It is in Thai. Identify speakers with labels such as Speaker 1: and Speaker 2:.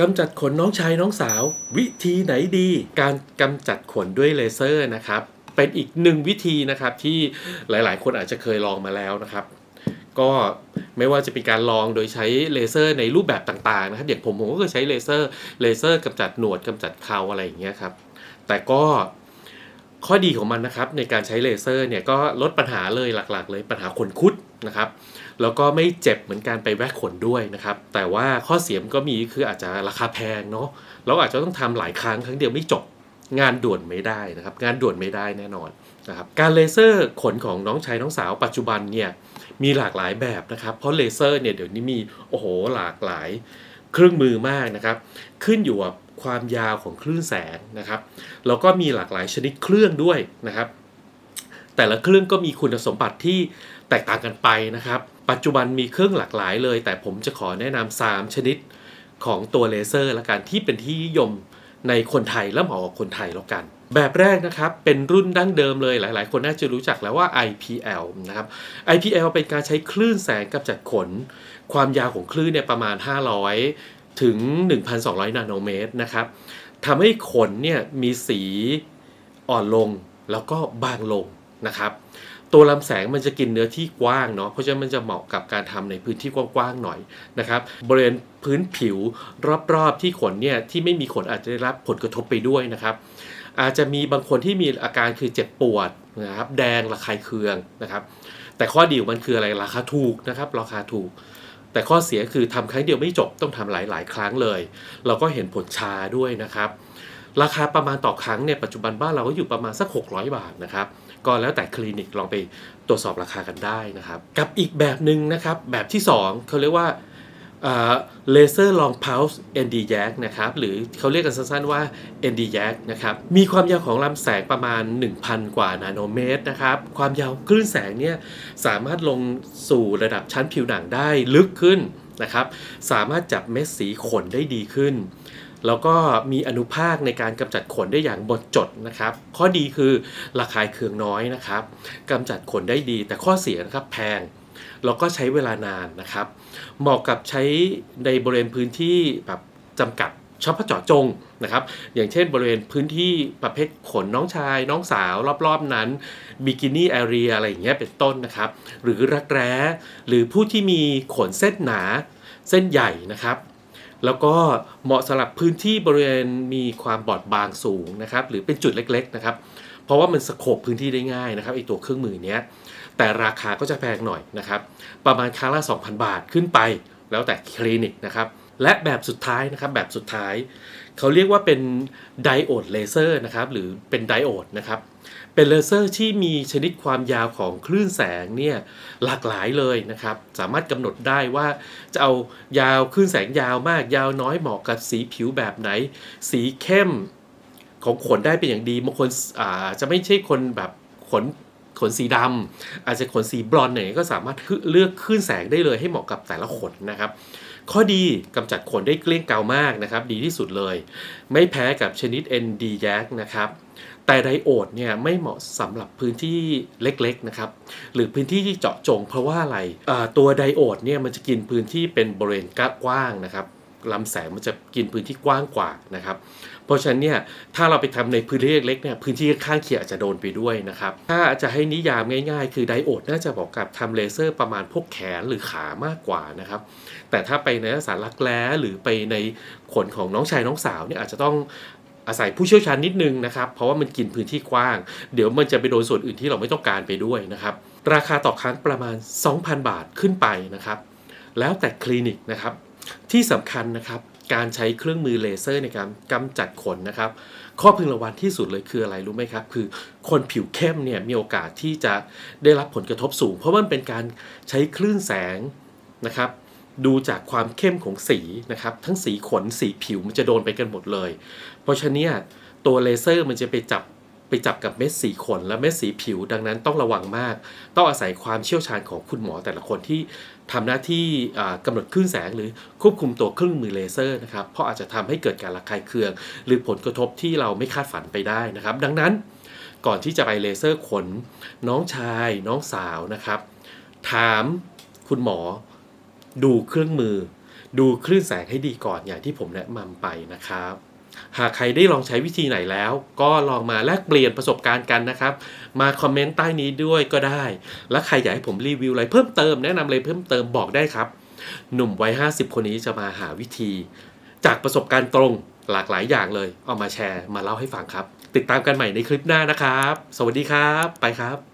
Speaker 1: กำจัดขนน้องชายน้องสาว วิธีไหนดี การกำจัดขนด้วยเลเซอร์นะครับ เป็นอีกหนึ่งวิธีนะครับที่หลายๆ คนอาจจะเคยลองมาแล้วนะครับ ก็ไม่ว่าจะเป็นการลองโดยใช้เลเซอร์ในรูปแบบต่างๆนะครับอย่างผมผมก็เคยใช้เลเซอร์เลเซอร์กำจัดหนวดกำจัดเคราอะไรอย่างเงี้ยครับแต่ก็ ข้อดีของมันนะครับในการใช้เลเซอร์เนี่ยก็ลดปัญหาเลยหลักๆ เลยปัญหาขนคุดนะครับแล้วก็ไม่เจ็บเหมือนการไปแวะขนด้วยนะครับ แต่ว่าข้อเสียมนก็มีคืออาจจะราคาแพงเนาะเราอาจจะต้องทำหลายครั้งครั้งเดียวไม่จบงานด่วนไม่ได้นะครับ งานด่วนไม่ได้แน่นอนนะครับการเลเซอร์ขนของน้องชายน้องสาวปัจจุบันเนี่ยมีหลากหลายแบบนะครับเพราะเลเซอร์เนี่ยเดี๋ยวนี้มีโอ้โหหลากหลายเครื่องมือมากนะครับ ขึ้นอยู่กับ ความยาวของคลื่นแสงนะครับ แล้วก็มีหลากหลายชนิดเครื่องด้วยนะครับ แต่ละเครื่องก็มีคุณสมบัติที่แตกต่างกันไปนะครับ ปัจจุบันมีเครื่องหลากหลายเลย แต่ผมจะขอแนะนำ3ชนิดของตัวเลเซอร์ละกันที่เป็นที่นิยมในคนไทยและเหมาะกับคนไทยแล้วกัน แบบแรกนะครับ เป็นรุ่นดั้งเดิมเลยหลาย ๆ คนน่าจะรู้จักแล้วว่า IPL นะครับ IPL เป็นการใช้คลื่นแสงกำจัดขน ความยาวของคลื่นเนี่ยประมาณ 500 ถึง 1,200 นาโนเมตรนะครับทำให้ขนเนี่ยมีสีอ่อนลงแล้วก็บางลงนะครับ ตัวลำแสงมันจะกินเนื้อที่กว้างเนาะเพราะฉะนั้นมันจะเหมาะกับการทำในพื้นที่กว้างๆหน่อยนะครับ บริเวณพื้นผิวรอบๆที่ขนเนี่ยที่ไม่มีขนอาจจะได้รับผลกระทบไปด้วยนะครับ อาจจะมีบางคนที่มีอาการคือเจ็บปวดนะครับแดงระคายเคืองนะครับ แต่ข้อดีของมันคืออะไรราคาถูกนะครับ ราคาถูก แต่ข้อเสียคือทำครั้งเดียวไม่จบต้องทำหลาย ๆ ครั้งเลย เราก็เห็นผลชาด้วยนะครับ ราคาประมาณต่อครั้งเนี่ยปัจจุบันบ้านเราก็อยู่ประมาณสัก 600 บาทนะครับก็แล้วแต่คลินิกลองไปตรวจสอบราคากันได้นะครับ กับอีกแบบหนึ่งนะครับแบบที่2เขาเรียกว่า เลเซอร์ลองพาวส์ ND y a c นะครับหรือเขาเรียกกันสั้นๆว่า ND y a c นะครับมีความยาวของลำแสงประมาณ 1,000 กว่านาโนเมตรนะครับความยาวคลื่นแสงเนี่ยสามารถลงสู่ระดับชั้นผิวหนังได้ลึกขึ้นนะครับสามารถจับเม็ดสีขนได้ดีขึ้น แล้วก็มีอนุภาคในการกำจัดขนได้อย่างบดจดนะครับ ข้อดีคือระคายเคืองน้อยนะครับกำจัดขนได้ดีแต่ข้อเสียนะครับแพง แล้วก็ใช้เวลานานนะครับเหมาะกับใช้ในบริเวณพื้นที่แบบจำกัดเฉพาะเจาะจงนะครับ อย่างเช่นบริเวณพื้นที่ประเภทขนน้องชาย น้องสาวรอบๆนั้นบิกินี่แอเรียอะไรอย่างเงี้ยเป็นต้นนะครับ หรือรักแร้ หรือผู้ที่มีขนเส้นหนาเส้นใหญ่นะครับ แล้วก็เหมาะสำหรับพื้นที่บริเวณมีความบอดบางสูงนะครับ หรือเป็นจุดเล็กๆนะครับ เพราะว่ามันสโคบพื้นที่ได้ง่ายนะครับไอตัวเครื่องมือเนี้ย แต่ราคาก็จะแพงหน่อยนะครับ ประมาณครั้งละ 2,000 บาทขึ้นไป แล้วแต่คลินิกนะครับ และแบบสุดท้ายนะครับ แบบสุดท้าย เขาเรียกว่าเป็นไดโอดเลเซอร์นะครับ หรือเป็นไดโอดนะครับ เป็นเลเซอร์ที่มีชนิดความยาวของคลื่นแสงเนี่ยหลากหลายเลยนะครับ สามารถกำหนดได้ว่าจะเอายาวคลื่นแสงยาวมาก ยาวน้อยเหมาะกับสีผิวแบบไหน สีเข้มของขนได้เป็นอย่างดีบางคนอ่าจะไม่ใช่คนแบบขน ขนสีดำอาจจะขนสีบลอนด์เนี่ยก็สามารถเลือกคลื่นแสงได้เลยให้เหมาะกับแต่ละขนนะครับ ข้อดีกำจัดขนได้เกลี้ยงเกามากนะครับ ดีที่สุดเลย ไม่แพ้กับชนิด ND y a c นะครับแต่ไดโอดเนี่ยไม่เหมาะสำหรับพื้นที่เล็กๆนะครับหรือพื้นที่ที่เจาะจงเพราะว่าอะไรตัวไดโอดเนี่ยมันจะกินพื้นที่เป็นบริเวณกว้างนะครับ ลำแสงมันจะกินพื้นที่กว้างกว่านะครับ เพราะฉะนั้นเนี่ยถ้าเราไปทำในพื้นที่เล็กๆเนี่ยพื้นที่ข้างเคียงอาจจะโดนไปด้วยนะครับ ถ้าจะให้นิยามง่ายๆ คือไดโอดน่าจะบอกกับทำเลเซอร์ประมาณพวกแขนหรือขามากกว่านะครับ แต่ถ้าไปในลักษณะรักแร้หรือไปในขนของน้องชายน้องสาวเนี่ยอาจจะต้องอาศัยผู้เชี่ยวชาญนิดนึงนะครับ เพราะว่ามันกินพื้นที่กว้าง เดี๋ยวมันจะไปโดนส่วนอื่นที่เราไม่ต้องการไปด้วยนะครับ ราคาต่อครั้งประมาณ 2,000 บาทขึ้นไปนะครับ แล้วแต่คลินิกนะครับ ที่สำคัญนะครับการใช้เครื่องมือเลเซอร์ในการกำจัดขนนะครับ ข้อพึงระวังที่สุดเลยคืออะไรรู้ไหมครับ คือคนผิวเข้มเนี่ยมีโอกาสที่จะได้รับผลกระทบสูง เพราะมันเป็นการใช้คลื่นแสงนะครับ ดูจากความเข้มของสีนะครับ ทั้งสีขนสีผิวมันจะโดนไปกันหมดเลย เพราะฉะนั้นตัวเลเซอร์มันจะไปจับ จับกับเม็ดสีขนและเม็ดสีผิว ดังนั้นต้องระวังมาก ต้องอาศัยความเชี่ยวชาญของคุณหมอแต่ละคนที่ทำหน้าที่อ่ากำหนดคลื่นแสงหรือควบคุมตัวเครื่องมือเลเซอร์นะครับเพราะอาจจะทำให้เกิดการระคายเคือง หรือผลกระทบที่เราไม่คาดฝันไปได้นะครับ ดังนั้นก่อนที่จะไปเลเซอร์ขน น้องชาย น้องสาวนะครับ ถามคุณหมอดูเครื่องมือ ดูคลื่นแสงให้ดีก่อนอย่างที่ผมแนะนำไปนะครับ หากใครได้ลองใช้วิธีไหนแล้ว ก็ลองมาแลกเปลี่ยนประสบการณ์กันนะครับ มาคอมเมนต์ใต้นี้ด้วยก็ได้ และใครอยากให้ผมรีวิวอะไรเพิ่มเติมแนะนำอะไรเพิ่มเติมบอกได้ครับ หนุ่มวัย50 คนนี้จะมาหาวิธี จากประสบการณ์ตรงหลากหลายอย่างเลย เอามาแชร์มาเล่าให้ฟังครับ ติดตามกันใหม่ในคลิปหน้านะครับ สวัสดีครับ ไปครับ